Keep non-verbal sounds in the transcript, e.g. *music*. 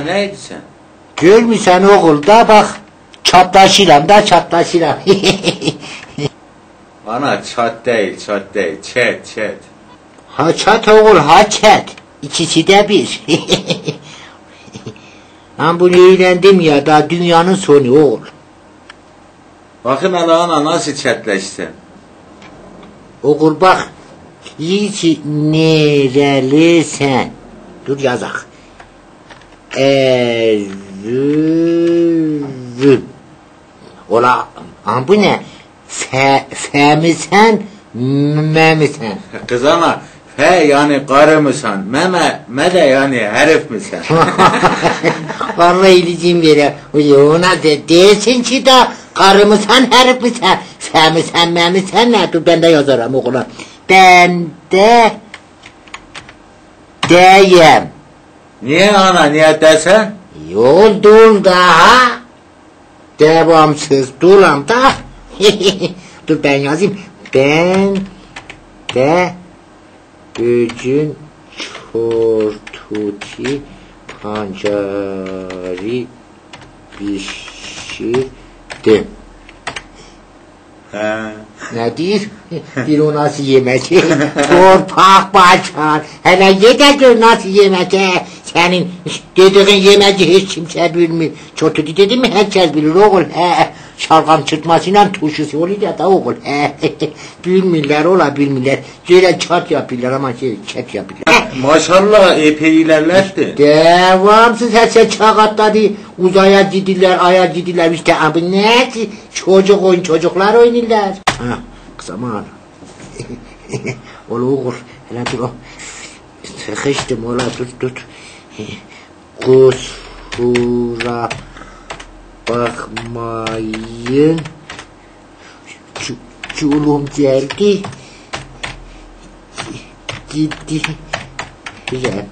Neydi sen? Görmüsən oğul da bax. Çaplaşıram da çaplaşıram. *laughs* Ana çat değil, çat değil. Çet, çet. ha çat oğul ha çat. İkisi de bir. *laughs* ben bunu öğrendim ya da dünyanın sonu oğul. Bakın hele ana nasıl çetleştin? Oğul bak. Hiç nerelisin? Dur yazak. Ərüb. Ola, amma bu nə? Fə, fəmisən, məmisən. Qız ana, fə yəni qarımısan, məmə, mədə yəni hərifmisən. *laughs* Valla eləcəyim yerə, ona de, deyilsin ki da, qarımısan, hərifmisən, fəmisən, məmisən, nə? Dur, bəndə yazaram oğlan. Bəndə deyəm. Niye ana, niye desen? Yol dur daha. Devamsız duram da. *laughs* Dur ben yazayım. Ben de bugün çortuti pancari pişirdim. He. Ne diyor? Bir o nasıl yemek? Torpak başkan. Hele ye de gör nasıl yemek. Senin dediğin yemeği hiç kimse bilmiyor. Çortuti dedi mi herkes bilir oğul. He. Şalgam çırpmasıyla turşusu oluyor ya da oğul. He. *laughs* bilmirler ola bilmirler. Böyle çat yapıyorlar ama şey çet yapıyorlar. Maşallah epey ilerletti. Devamsız her şey çağatladı. Uzaya gidiler, aya gidiler. İşte abi ne? Çocuk oyun, çocuklar oynuyorlar. Ha, zaman. *laughs* Olur, hele dur o. Sıkıştım ola tut tut. Kusura bakmayın. Çulum geldi. Gitti. Güzel.